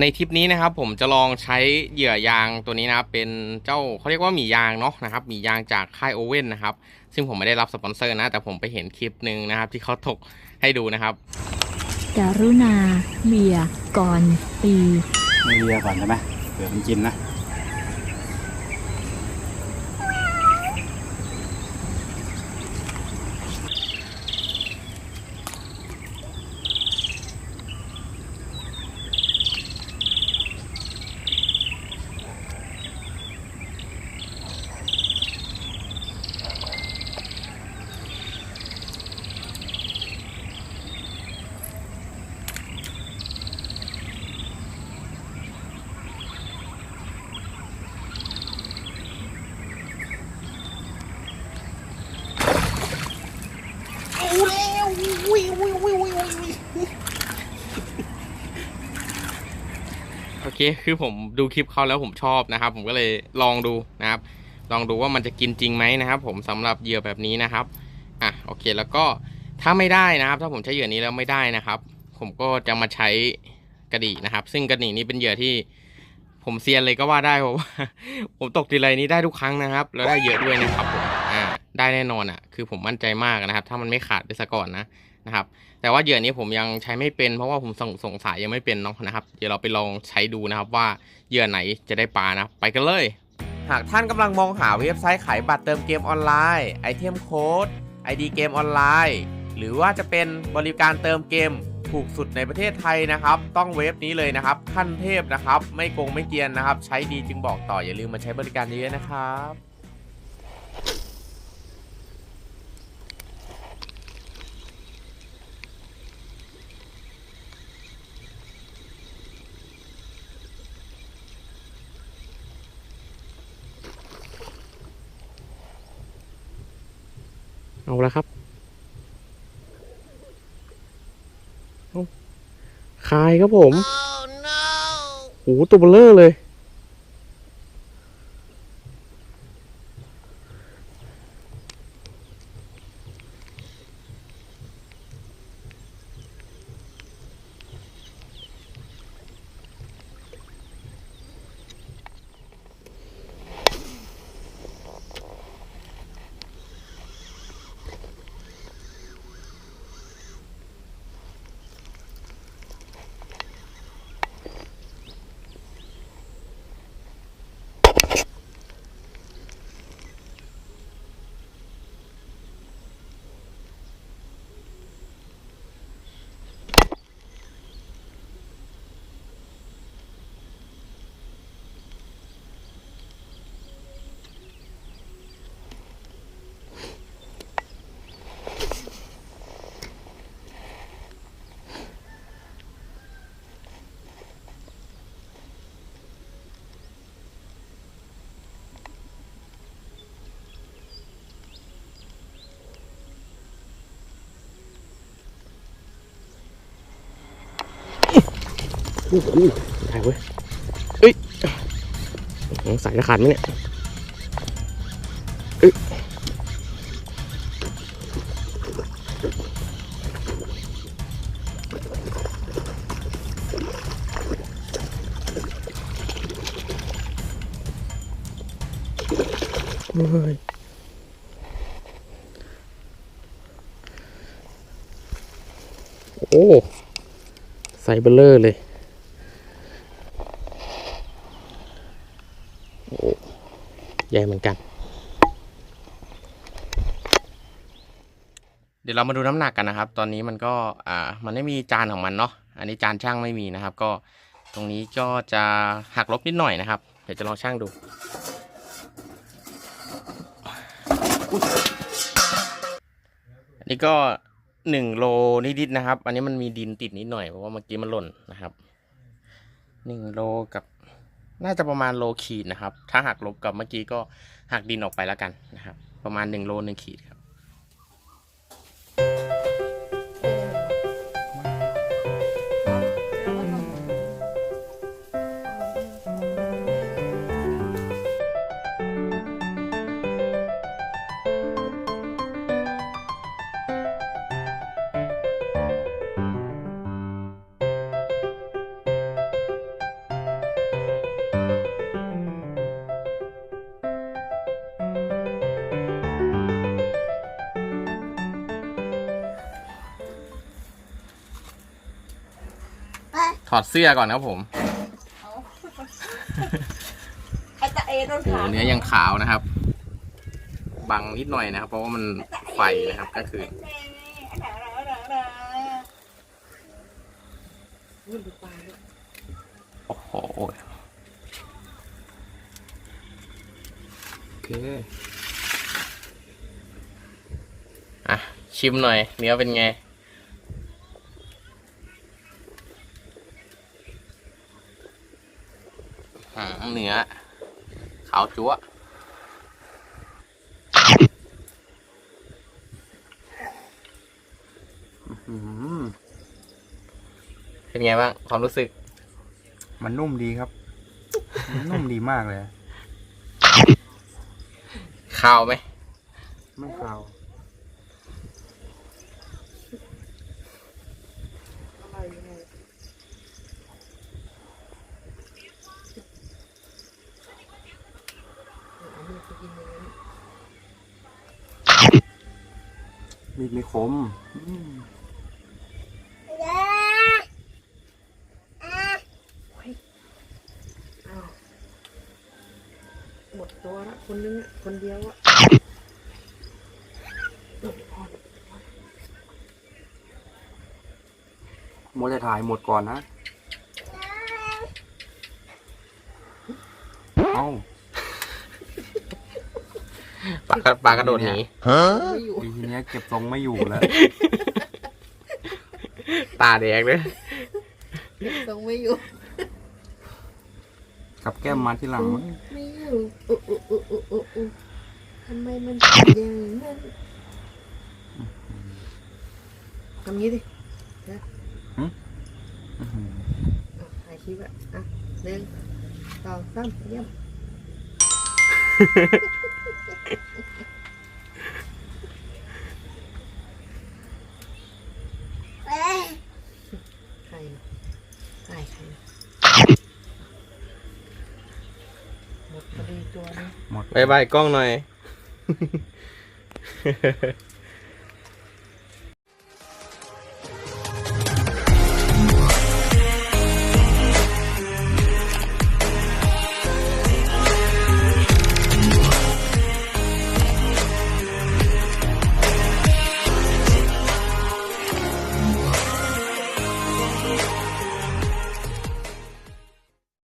ในทริปนี้นะครับผมจะลองใช้เหยื่อยางตัวนี้นะครับเป็นเจ้าเขาเรียกว่าหมียางเนาะนะครับหมียางจากค่ายโอเว่นนะครับซึ่งผมไม่ได้รับสปอนเซอร์นะ แต่ผมไปเห็นคลิปหนึ่งนะครับ ที่เขาถกให้ดูนะครับการุณาเบียร์ก่อนตีไม่เลียก่อนใช่ไหมเผื่อมันกินนะ โอเค คือผมดูคลิปเขาแล้วผมชอบนะครับ ผมก็เลยลองดูนะครับ ลองดูว่ามันจะกินจริงไหมนะครับ ผมสำหรับเหยื่อแบบนี้นะครับ อะ โอเค แล้วก็ถ้าไม่ได้นะครับ ถ้าผมใช้เหยื่อนี้แล้วไม่ได้นะครับ ผมก็จะมาใช้กระดี่นะครับ ซึ่งกระดี่นี้เป็นเหยื่อที่ผมเซียนเลยก็ว่าได้เพราะว่าผมตกทีไรนี้ได้ทุกครั้งนะครับ แล้วได้เยอะด้วยนะครับผม อ่า ได้แน่นอนอะ คือผมมั่นใจมากนะครับ ถ้ามันไม่ขาดไปซะก่อนนะ นะครับ แต่ว่าเหยื่อนี้ผมยังใช้ไม่เป็นเพราะว่าผมสงสงสัยยังไม่เป็นเนาะนะครับ เดี๋ยวเราไปลองใช้ดูนะครับว่าเหยื่อไหนจะได้ปลานะไปกันเลย หากท่านกำลังมองหาเว็บไซต์ขายบัตรเติมเกมออนไลน์ไอเทมโค้ด ID เกมออนไลน์หรือว่าจะเป็นบริการเติมเกมถูกสุดในประเทศไทยนะครับ ต้องเว็บนี้เลยนะครับ ขั้นเทพนะครับ ไม่โกงไม่เกียนนะครับ ใช้ดีจึงบอกต่ออย่าลืมมาใช้บริการเยอะนะครับ เอาละครับเอาคายครับผม โอ้โหตัวเบลเลอร์เลย โอ้โหได้เว้ยเอ้ยสงสัยจะขาดไหมเนี่ยเอ้ยเฮ้ยโอ้ ใส่เบลเลอร์เลย โอ้ ใหญ่เหมือนกัน เดี๋ยวเรามาดูน้ำหนักกันนะครับ ตอนนี้มันก็อ่ามันไม่มีจานของมันเนาะอันนี้จานช่างไม่มีนะครับ ก็ตรงนี้ก็จะหักลบนิดหน่อยนะครับ เดี๋ยวจะลองช่างดูอันนี้ก็หนึ่งโลนิดๆนะครับ อันนี้มันมีดินติดนิดหน่อยเพราะว่าเมื่อกี้มันหล่นนะครับหนึ่งโลกับ น่าจะประมาณโลขีดนะครับ ถ้าหักลบกับเมื่อกี้ก็หักดินออกไปแล้วกันนะครับ ประมาณหนึ่งโลหนึ่งขีดครับ อดเสื้อก่อนครับผมไอ้ตาเอโดนโอ้ขาโหเนื้อยังขาวนะครับ บังนิดหน่อยนะครับ เพราะว่ามันไฟนะครับก็คือ วุ่นดูปลาด้วยโอ้โหโอเคอะชิมหน่อยเนื้อเป็นไง อืมเนื้อขาวจั๊วะอื้อหือเป็นไงบ้างความรู้สึก มันนุ่มดีครับมันนุ่มดีมากเลยข้าวไหม ไม่คาว อะไรยังไง เอามือไปกินอย่างนั้น มีดไม่คมหมดตัวละคนนึงอะคนเดียวอะหมดพอโมจะถ่ายหมดก่อนนะ เอ้า ปลากระปลากระโดดหนีไม่อยู่ทีเนี้ยเก็บทรงไม่อยู่แล้ว ตาแดงเลยต้องไม่อยู่ กับแก้มมาที่หลังมั้งไม่อยู่อุ๊อุ๊อุ๊อุ๊อุ๊อุ๊ทำไมมันเป็นอย่างนั้นทำงี้ดิอื้อหืออะถ่ายคลิปอะอะหนึ่งสองสามเยี่ยม ใครนะถ่ายใครนะหมดพอดีตัวนี้หมดบายบายกล้องหน่อย